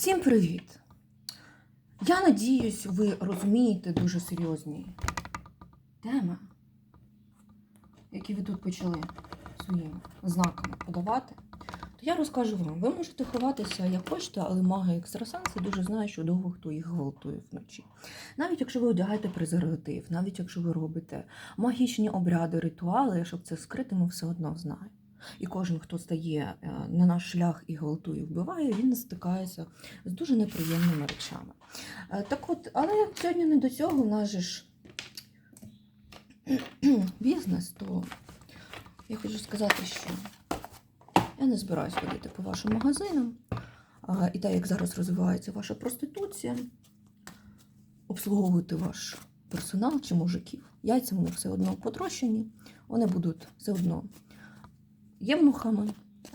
Всім привіт! Я надіюсь, ви розумієте дуже серйозні теми, які ви тут почали своїми знаками подавати. То я розкажу вам, ви можете ховатися як хочете, але маги екстрасенси дуже знають, що довго хто їх гвалтує вночі. Навіть якщо ви одягаєте презерватив, навіть якщо ви робите магічні обряди, ритуали, щоб це скрити, ми все одно знаємо. І кожен, хто стає е, на наш шлях і гвалтує, вбиває, він стикається з дуже неприємними речами. Е, Так от, але сьогодні не до цього, в нас же ж бізнес, то я хочу сказати, що я не збираюсь ходити по вашим магазинам. І так як зараз розвивається ваша проституція, обслуговувати ваш персонал чи мужиків. Яйця вони все одно потрощені, вони будуть все одно євнухами,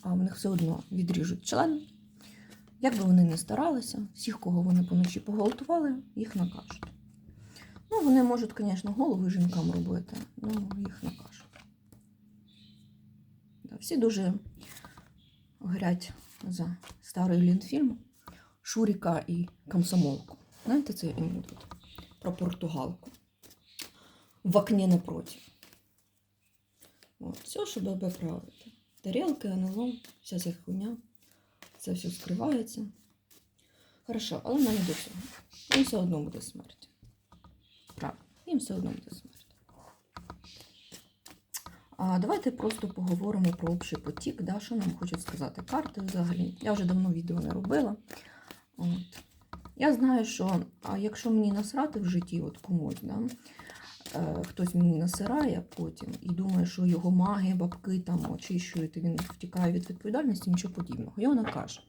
а в них все одно відріжуть член. Як би вони не старалися, всіх, кого вони поночі погвалтували, їх накажуть. Ну, вони можуть, звісно, голови жінкам робити, але їх накажуть. Всі дуже горять за старий лінфільм Шуріка і комсомолку. Знаєте, цей анекдот про португалку. В окні напротив. От, все, щоб обправити. Тарілки, НЛО, вся ця хуйня. Це все скривається. Хорошо, але нам не до цього. Їм все одно буде смерть. Правда, їм все одно буде смерть. А давайте просто поговоримо про общий потік, да, що нам хочуть сказати карти взагалі. Я вже давно відео не робила. От. Я знаю, що а якщо мені насрати в житті от комусь, да, хтось мені насирає потім і думає, що його маги, бабки там очищують, і він втікає від відповідальності, нічого подібного. Я вона каже.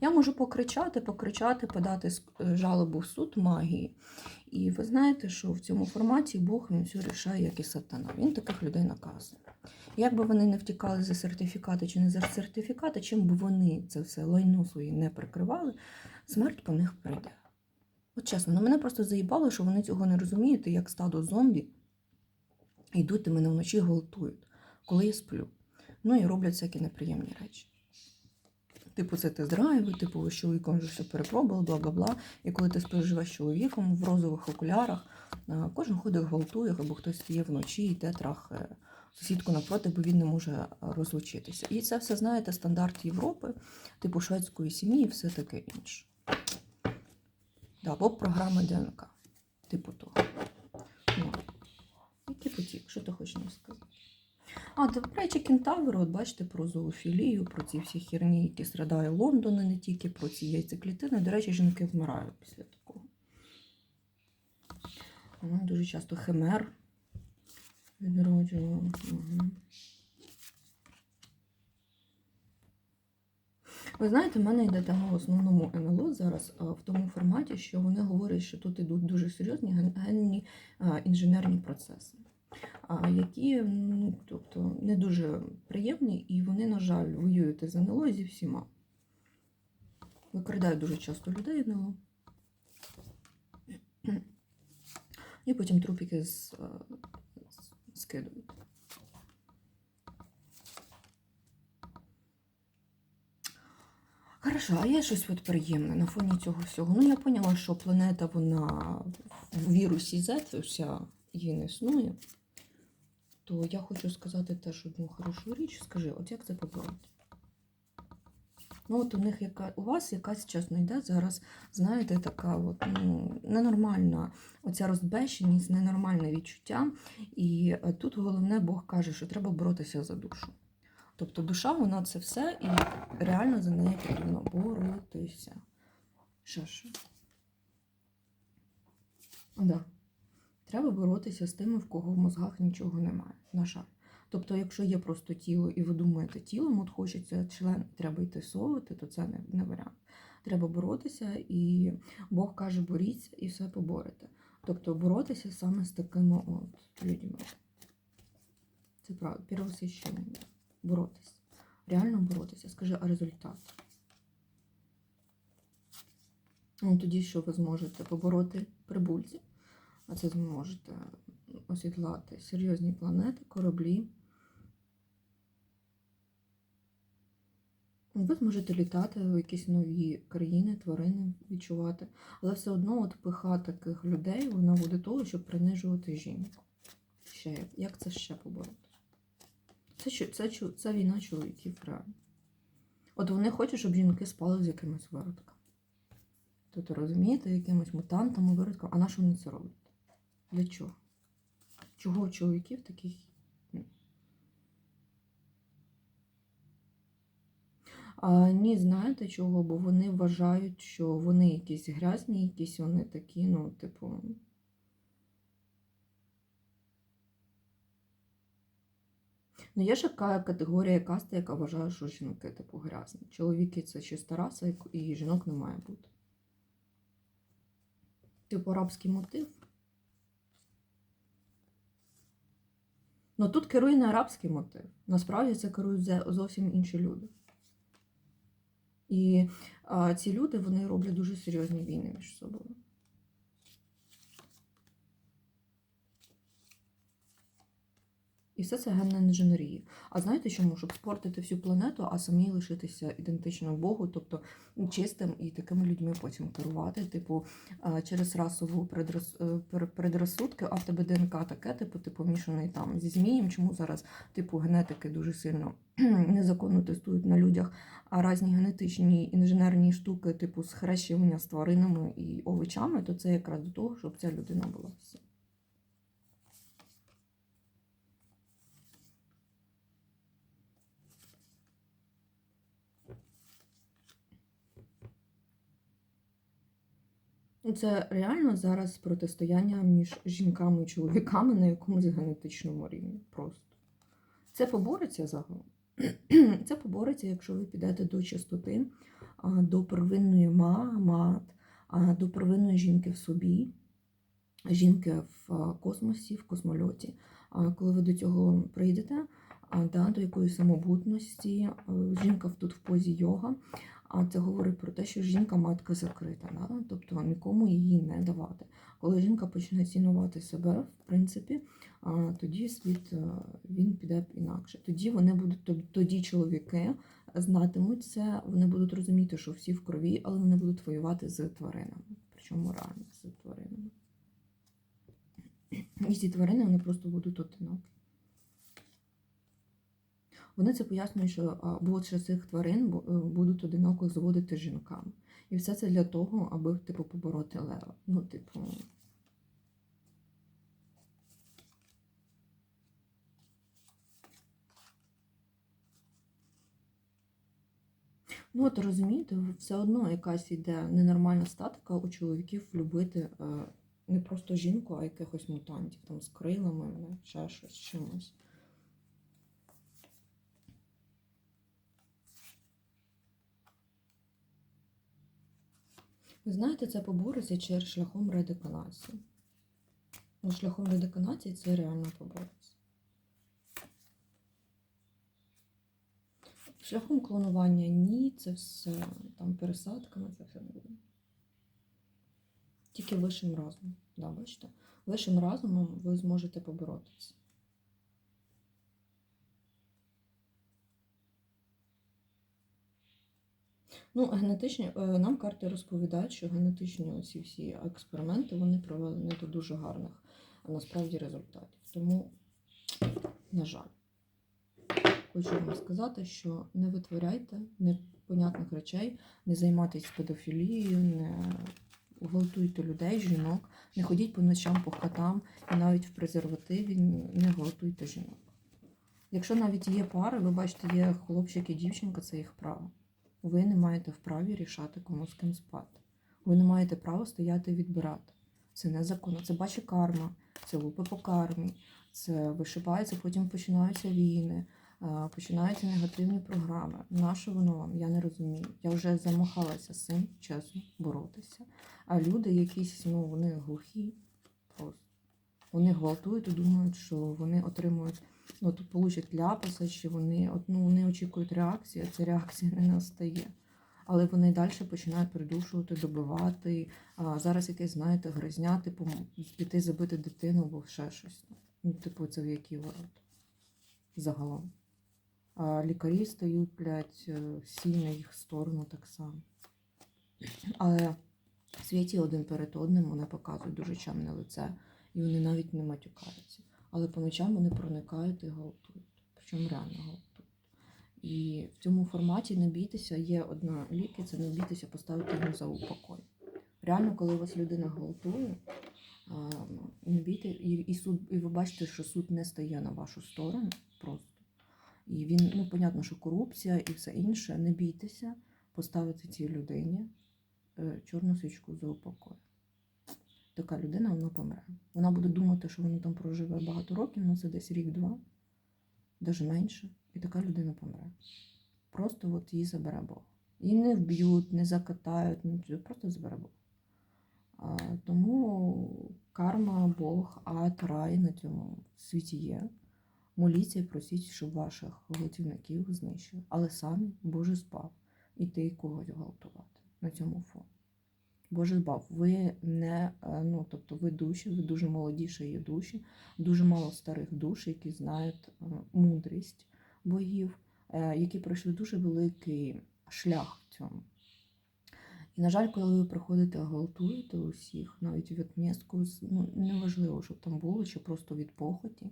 Я можу покричати, покричати, подати е, жалобу в суд магії. І ви знаєте, що в цьому форматі Бог він все рішає, як і сатана. Він таких людей наказує. Як би вони не втікали за сертифікати чи не за сертифікати, чим би вони це все лайно своє не прикривали, смерть по них прийде. От чесно, ну мене просто заїбало, що вони цього не розуміють, як стадо зомбі йдуть і мене вночі гвалтують, коли я сплю. Ну і роблять всякі неприємні речі. Типу, це ти драйви, типу, з чоловіком вже все перепробували, бла бла бла. І коли ти з чоловіком в розових окулярах, кожен ходить гвалтує, або хтось стає вночі йде трахає сусідку напроти, бо він не може розлучитися. І це все, знаєте, стандарт Європи, типу шведської сім'ї і все таке інше. Да, або програма ДНК. Типу того. Ну, який потік, що ти хочеш нам сказати? А, до речі, кентаври, от бачите, про зоофілію, про ці всі херні, які страдає Лондон, і не тільки про ці яйцеклітини. До речі, жінки вмирають після такого. Дуже часто химер відроджувала. Угу. Ви знаєте, в мене йде тема в основному НЛО зараз а, в тому форматі, що вони говорять, що тут ідуть дуже серйозні генні а, інженерні процеси, які ну, тобто, не дуже приємні, і вони, на жаль, воюють із НЛО зі всіма. Викрадають дуже часто людей НЛО. І потім трупики з, з- скидують. Хорошо, а є щось от приємне на фоні цього всього. Ну, я поняла, що планета, вона в вірусі Z, вся її не існує. То я хочу сказати теж одну хорошу річ. Скажи, от як це побороти? Ну, от у них яка у вас якась чесно йде зараз, знаєте, така от, ну, ненормальна оця розбещеність, ненормальне відчуття. І е, тут головне Бог каже, що треба боротися за душу. Тобто душа, вона це все, і реально за нею потрібно боротися. Що ж? Да. Треба боротися з тими, в кого в мозгах нічого немає. На жаль. Тобто, якщо є просто тіло, і ви думаєте, тілом от хочеться член, треба йти совувати, то це не, не варіант. Треба боротися, і Бог каже, боріться і все поборете. Тобто боротися саме з такими от людьми. Це правда, первосвященник. Боротися. Реально боротися. Скажи, а результат? Ну, тоді що ви зможете побороти прибульців? А це ви можете осідлати серйозні планети, кораблі. Ви зможете літати в якісь нові країни, тварини відчувати, але все одно от пиха таких людей вона буде того, щоб принижувати жінку. Ще як це ще побороти? Це, це, чу- це війна чоловіків реально. От вони хочуть, щоб жінки спали з якимось виродком. Тобто, розумієте, якимось мутантами, виродком. А на що вони це роблять? Для чого? Чого у чоловіків таких? А, ні, знаєте чого? Бо вони вважають, що вони якісь грязні, якісь вони такі, ну, типу. Ну, є ж така категорія каста, яка вважає, що жінки, типу, грязні. Чоловіки це чиста раса, і жінок не має бути. Типу арабський мотив. Ну тут керує не арабський мотив. Насправді це керують зовсім інші люди. І а, ці люди вони роблять дуже серйозні війни між собою. І все це генна інженерія. А знаєте чому? Щоб спортити всю планету, а самі лишитися ідентичним Богу, тобто чистим і такими людьми потім керувати, типу, через расову предраз- е, а в тебе ДНК таке, типу, ти помішаний там зі змієм. Чому зараз, типу, генетики дуже сильно незаконно тестують на людях, а різні генетичні інженерні штуки, типу схрещування з тваринами і овочами, то це якраз до того, щоб ця людина була Це реально зараз протистояння між жінками і чоловіками на якомусь генетичному рівні. Просто. Це побореться загалом. Це побореться, якщо ви підете до чистоти, до первинної ма, мат, до первинної жінки в собі, жінки в космосі, в космольоті. Коли ви до цього прийдете, до якоїсь самобутності, жінка тут в позі йога, а це говорить про те, що жінка матка закрита, да? тобто нікому її не давати. Коли жінка почне цінувати себе, в принципі, тоді світ е, він піде інакше. Тоді вони будуть тоді чоловіки знатимуть це, вони будуть розуміти, що всі в крові, але вони будуть воювати з тваринами, причому реально з тваринами. І ці тварини вони просто будуть одинокі. Вони це пояснюють, що більше цих тварин е, будуть одиноко заводити жінками. І все це для того, аби типу побороти лева. Ну, типу. Ну, от розумієте, все одно якась іде ненормальна статика у чоловіків любити е, не просто жінку, а якихось мутантів там з крилами, ще щось чимось. Знаєте, це побореться через шляхом радикалації. Ну, шляхом радикалації це реально побореться. Шляхом клонування ні, це все там пересадками, це все не буде. Тільки вищим разумом. Да, бачите? Вищим разумом ви зможете поборотися. Ну, генетичні, е, нам карти розповідають, що генетичні оці всі експерименти вони провели до дуже гарних а насправді результатів. Тому, на жаль, хочу вам сказати, що не витворяйте непонятних речей, не займайтесь педофілією, не гвалтуйте людей, жінок, не ходіть по ночам по хатам і навіть в презервативі не гвалтуйте жінок. Якщо навіть є пари, ви бачите, є хлопчик і дівчинка, це їх право. Ви не маєте вправі рішати, кому з ким спати. Ви не маєте права стояти і відбирати. Це незаконно. Це бачить карма, це лупи по кармі, це вишибається, потім починаються війни, починаються негативні програми. Нащо воно вам? Я не розумію. Я вже замахалася з цим чесно боротися. А люди якісь, ну, вони глухі просто. Вони гвалтують і думають, що вони отримують, ну, тут получать ляпаса, чи вони, ну, вони очікують реакції, а ця реакція не настає. Але вони далі починають придушувати, добивати. А зараз якесь, знаєте, гризня, типу, піти забити дитину або ще щось. Ну, типу, це в які ворота. Загалом. А лікарі стають, блядь, е, всі на їх сторону так само. Але в світі один перед одним вони показують дуже чемне лице, і вони навіть не матюкаються. Але по ночам вони проникають і гвалтують. Причому реально гвалтують. І в цьому форматі не бійтеся, є одна ліки, це не бійтеся поставити йому за упокой. Реально, коли у вас людина гвалтує, а, не бійте, і, і суд, і ви бачите, що суд не стає на вашу сторону просто. І він, ну, понятно, що корупція і все інше, не бійтеся поставити цій людині е, чорну свічку за упокой. Така людина вона помре. Вона буде думати, що вона там проживе багато років, ну це десь рік-два, навіть менше. І така людина помре. Просто от її забере Бог. Її не вб'ють, не закатають, нічого, просто забере Бог. А, тому карма, Бог, ад, рай на цьому світі є. Моліться і просіть, щоб ваших гвалтівників знищили. Але самі Боже збав іти когось гвалтувати на цьому фоні. Боже збав, ви не, е, ну, тобто ви душі, ви дуже молоді ще є душі, дуже мало старих душ, які знають е, мудрість богів, е, які пройшли дуже великий шлях в цьому. І, на жаль, коли ви приходите гвалтуєте усіх, навіть від містку, ну, неважливо, щоб там було, чи просто від похоті,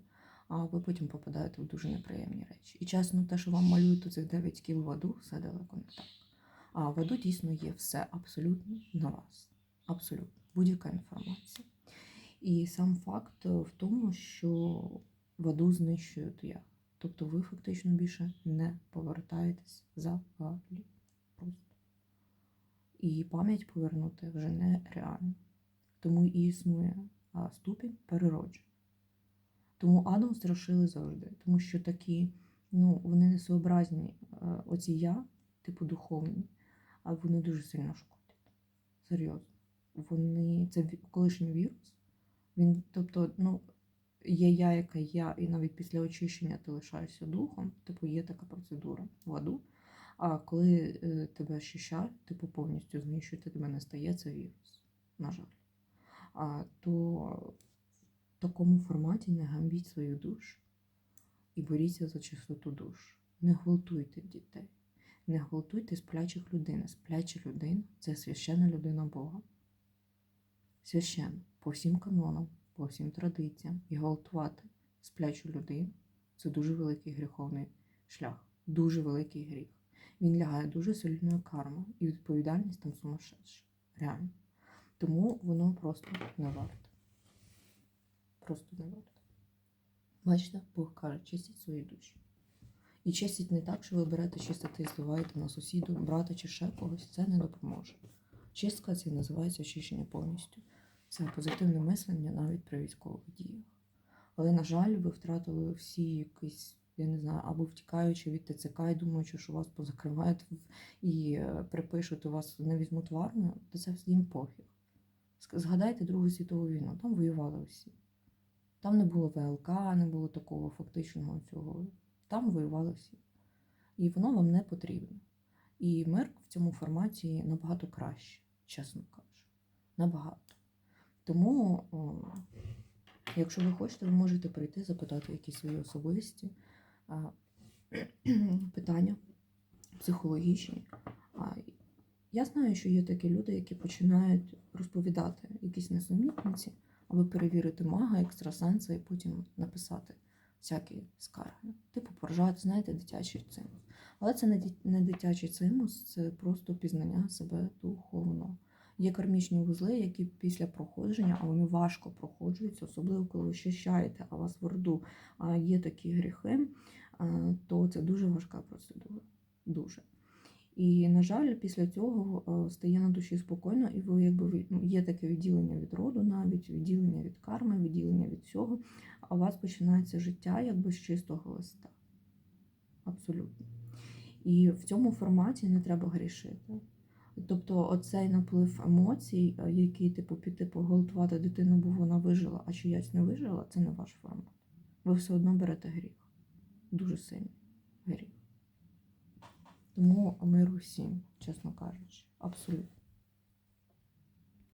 а ви потім попадаєте в дуже неприємні речі. І чесно, те, що вам малюють цих 9 кіл в аду, все далеко не так. А в аду дійсно є все абсолютно на вас. Абсолютно. Будь-яка інформація. І сам факт в тому, що в аду знищують я. Тобто ви фактично більше не повертаєтесь взагалі. Просто. І пам'ять повернути вже нереально. Тому і існує ступінь переродження. Тому Адам страшили завжди, тому що такі, ну, вони несообразні, е, оці я, типу духовні, а вони дуже сильно шкодять. Серйозно. Вони, це колишній вірус. Він, тобто, ну, є я, яка я, і навіть після очищення ти лишаєшся духом, типу, є така процедура в аду. А коли е, тебе очищають, типу повністю знищують, і тебе не стає це вірус, на жаль. А, то в такому форматі не гамбіть свою душу і боріться за чистоту душ. Не гвалтуйте дітей, не гвалтуйте сплячих людей. Спляча людина це священна людина Бога. Священна по всім канонам, по всім традиціям. І гвалтувати сплячу людину це дуже великий гріховний шлях, дуже великий гріх. Він лягає дуже сильною кармою, і відповідальність там сумасшедша. Реально. Тому воно просто не варте. Просто не варто. Бачите, Бог каже, чистіть свої душі. І чистіть не так, що ви берете чистити і зливаєте на сусіду, брата чи ще когось, це не допоможе. Чистка це називається очищення повністю. Це позитивне мислення навіть при військових діях. Але, на жаль, ви втратили всі якісь, я не знаю, або втікаючи від ТЦК і думаючи, що вас позакривають і е, припишуть, у вас не візьмуть в армію, то це їм пофіг. Згадайте Другу світову війну, там воювали всі. Там не було ВЛК, не було такого фактичного цього. Там воювали всі. І воно вам не потрібно. І мир в цьому форматі набагато краще, чесно кажучи. Набагато. Тому, о, якщо ви хочете, ви можете прийти, запитати якісь свої особисті а, питання психологічні. А, я знаю, що є такі люди, які починають розповідати якісь несумітниці, аби перевірити мага, екстрасенса і потім написати всякі скарги. Типу поржати, знаєте, дитячий цимус. Але це не дитячий цимус, це просто пізнання себе духовно. Є кармічні вузли, які після проходження, а вони важко проходжуються, особливо коли ви щищаєте, а вас в роду є такі гріхи, то це дуже важка процедура. Дуже. І, на жаль, після цього е, стає на душі спокійно, і ви якби ну, є таке відділення від роду, навіть відділення від карми, відділення від всього, а у вас починається життя якби з чистого листа. Абсолютно. І в цьому форматі не треба грішити. Тобто, оцей наплив емоцій, е, який типу піти погвалтувати дитину, бо вона вижила, а чиясь не вижила, це не ваш формат. Ви все одно берете гріх. Дуже сильний гріх. Тому миру всім, чесно кажучи, абсолютно.